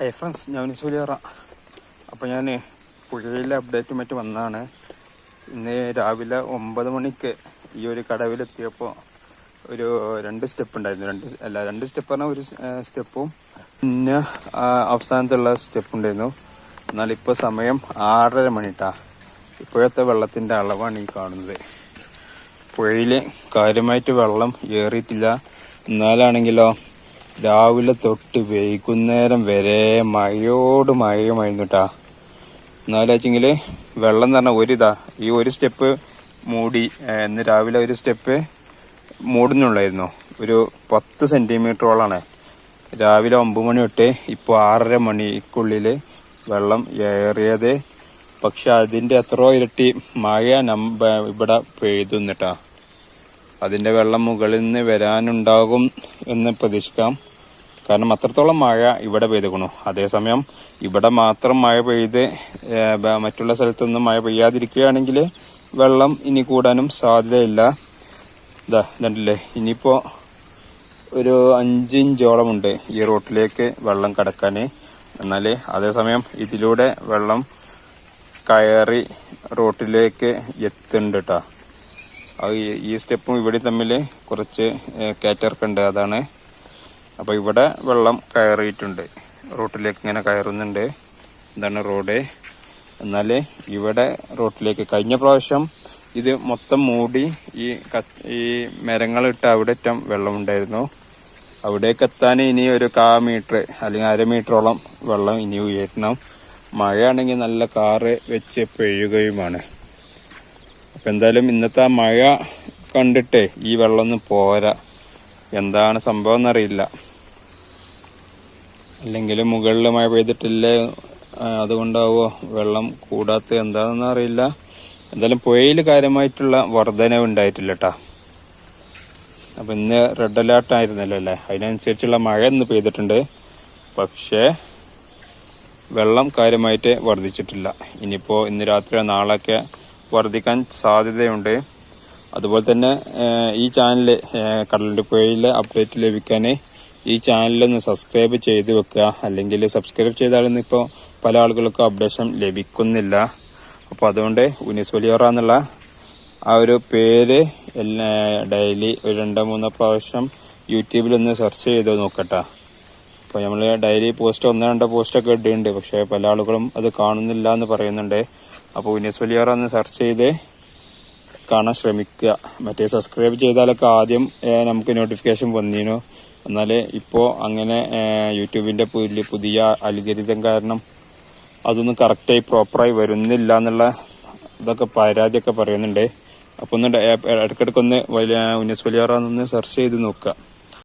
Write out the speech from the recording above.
Hi friends ഞാൻ സുലിയറ അപ്പോൾ ഞാൻ പുഴയിലെ അപ്ഡേറ്റ് മറ്റ് വന്നതാണ് ഇന്ന് രാവിലെ ഒമ്പത് മണിക്ക് ഈ ഒരു കടവിലെത്തിയപ്പോൾ ഒരു രണ്ട് സ്റ്റെപ്പ് ഉണ്ടായിരുന്നു. രണ്ട് അല്ല രണ്ട് സ്റ്റെപ്പ് പറഞ്ഞാൽ ഒരു സ്റ്റെപ്പും പിന്നെ അവസാനത്തുള്ള സ്റ്റെപ്പ് ഉണ്ടായിരുന്നു. എന്നാൽ ഇപ്പോൾ സമയം ആറര മണിട്ടാ. ഇപ്പോഴത്തെ വെള്ളത്തിന്റെ അളവാണ് ഈ കാണുന്നത്. പുഴയിൽ കാര്യമായിട്ട് വെള്ളം ഏറിയിട്ടില്ല. എന്നാലാണെങ്കിലോ രാവിലെ തൊട്ട് വൈകുന്നേരം വരെ മഴയോട് മഴയുമായിരുന്നു കേട്ടാ എന്നാലാച്ചെങ്കിൽ വെള്ളം എന്ന് പറഞ്ഞാൽ ഒരിതാ. ഈ ഒരു സ്റ്റെപ്പ് മൂടി ഇന്ന് രാവിലെ ഒരു സ്റ്റെപ്പ് മൂടുന്നുള്ളായിരുന്നു. ഒരു പത്ത് സെന്റിമീറ്ററോളാണ്. രാവിലെ ഒമ്പത് മണി തൊട്ട് ഇപ്പോൾ ആറര മണിക്കുള്ളിൽ വെള്ളം ഏറിയത്. പക്ഷെ അതിന്റെ എത്രയോ ഇരട്ടി മഴ നമ്പ ഇവിടെ പെയ്തുന്നിട്ടാ. അതിന്റെ വെള്ളം മുകളിൽ നിന്ന് വരാനുണ്ടാകും എന്ന് പ്രതീക്ഷിക്കാം. കാരണം അത്രത്തോളം മഴ ഇവിടെ പെയ്തുക്കണു അതേസമയം ഇവിടെ മാത്രം മഴ പെയ്ത് മറ്റുള്ള സ്ഥലത്തൊന്നും മഴ പെയ്യാതിരിക്കുകയാണെങ്കിൽ വെള്ളം ഇനി കൂടാനും സാധ്യതയില്ല. ഇതാ ഇതുണ്ടല്ലേ ഇനിയിപ്പോൾ ഒരു അഞ്ചിഞ്ചോളമുണ്ട് ഈ റോട്ടിലേക്ക് വെള്ളം കടക്കാൻ എന്നാൽ അതേസമയം ഇതിലൂടെ വെള്ളം കയറി റോട്ടിലേക്ക് എത്തുന്നുണ്ട് കേട്ടോ ഈ- സ്റ്റെപ്പും ഇവിടെ തമ്മിൽ കുറച്ച് കാറ്റർക്കുണ്ട് അതാണ്. അപ്പോൾ ഇവിടെ വെള്ളം കയറിയിട്ടുണ്ട്. റോട്ടിലേക്ക് ഇങ്ങനെ കയറുന്നുണ്ട്. ഇതാണ് റോഡ്. എന്നാൽ ഇവിടെ റോട്ടിലേക്ക് കഴിഞ്ഞ പ്രാവശ്യം ഇത് മൊത്തം മൂടി ഈ ഈ മരങ്ങളിട്ട് അവിടെ അറ്റം വെള്ളമുണ്ടായിരുന്നു. അവിടേക്ക് എത്താൻ ഇനി ഒരു കാ മീറ്റർ അല്ലെങ്കിൽ അര മീറ്ററോളം വെള്ളം ഇനി ഉയരണം. മഴയാണെങ്കിൽ നല്ല കാറ് വെച്ച് പെയ്യുകയുമാണ്. അപ്പൊ എന്തായാലും ഇന്നത്തെ മഴ കണ്ടിട്ടേ ഈ വെള്ളമൊന്നും പോരാ. എന്താണ് സംഭവം എന്നറിയില്ല. അല്ലെങ്കിൽ മുകളിൽ മഴ പെയ്തിട്ടില്ലേ അതുകൊണ്ടാവോ വെള്ളം കൂടാത്ത എന്താണെന്ന് അറിയില്ല. എന്തായാലും പുഴയിൽ കാര്യമായിട്ടുള്ള വർധനവ് ഉണ്ടായിട്ടില്ല കേട്ടാ അപ്പൊ ഇന്ന് റെഡ് അലേർട്ട് ആയിരുന്നല്ലോ അല്ലേ? അതിനനുസരിച്ചുള്ള മഴ ഇന്ന് പെയ്തിട്ടുണ്ട്. പക്ഷേ വെള്ളം കാര്യമായിട്ട് വർദ്ധിച്ചിട്ടില്ല ഇനിയിപ്പോ ഇന്ന് രാത്രിയോ നാളെയൊക്കെ വർദ്ധിക്കാൻ സാധ്യതയുണ്ട്. അതുപോലെ തന്നെ ഈ ചാനൽ കടലിന്റെ പുഴയിലെ അപ്ഡേറ്റ് ലഭിക്കാൻ ഈ ചാനലൊന്ന് സബ്സ്ക്രൈബ് ചെയ്ത് വെക്കുക. അല്ലെങ്കിൽ സബ്സ്ക്രൈബ് ചെയ്താലൊന്നും ഇപ്പോൾ പല ആളുകൾക്കും അപ്ഡേഷൻ ലഭിക്കുന്നില്ല. അപ്പോൾ അതുകൊണ്ട് ഉനീസ് വലിയോറ എന്നുള്ള ആ ഒരു പേര് ഡെയിലി ഒരു രണ്ടോ മൂന്നോ പ്രാവശ്യം യൂട്യൂബിലൊന്ന് സെർച്ച് ചെയ്ത് നോക്കട്ടെ. അപ്പോൾ നമ്മൾ ഡെയിലി പോസ്റ്റ് ഒന്നോ രണ്ടോ പോസ്റ്റൊക്കെ ഇടുന്നുണ്ട്. പക്ഷേ പല ആളുകളും അത് കാണുന്നില്ല എന്ന് പറയുന്നുണ്ട്. അപ്പോൾ വിനീസ് വലിയാർ ഒന്ന് സെർച്ച് ചെയ്ത് കാണാൻ ശ്രമിക്കുക. മറ്റേ സബ്സ്ക്രൈബ് ചെയ്താലൊക്കെ ആദ്യം നമുക്ക് നോട്ടിഫിക്കേഷൻ വന്നിരുന്നു എന്നാൽ ഇപ്പോൾ അങ്ങനെ യൂട്യൂബിന്റെ പുതിയ അൽഗരിതം കാരണം അതൊന്നും കറക്റ്റായി പ്രോപ്പറായി വരുന്നില്ല എന്നുള്ള ഇതൊക്കെ പരാതിയൊക്കെ പറയുന്നുണ്ട്. അപ്പോൾ ഒന്ന് ഇടയ്ക്കിടയ്ക്കൊന്ന് വലിയ ഉന്നസ് വലിയാറ ഒന്ന് സെർച്ച് ചെയ്ത് നോക്കുക.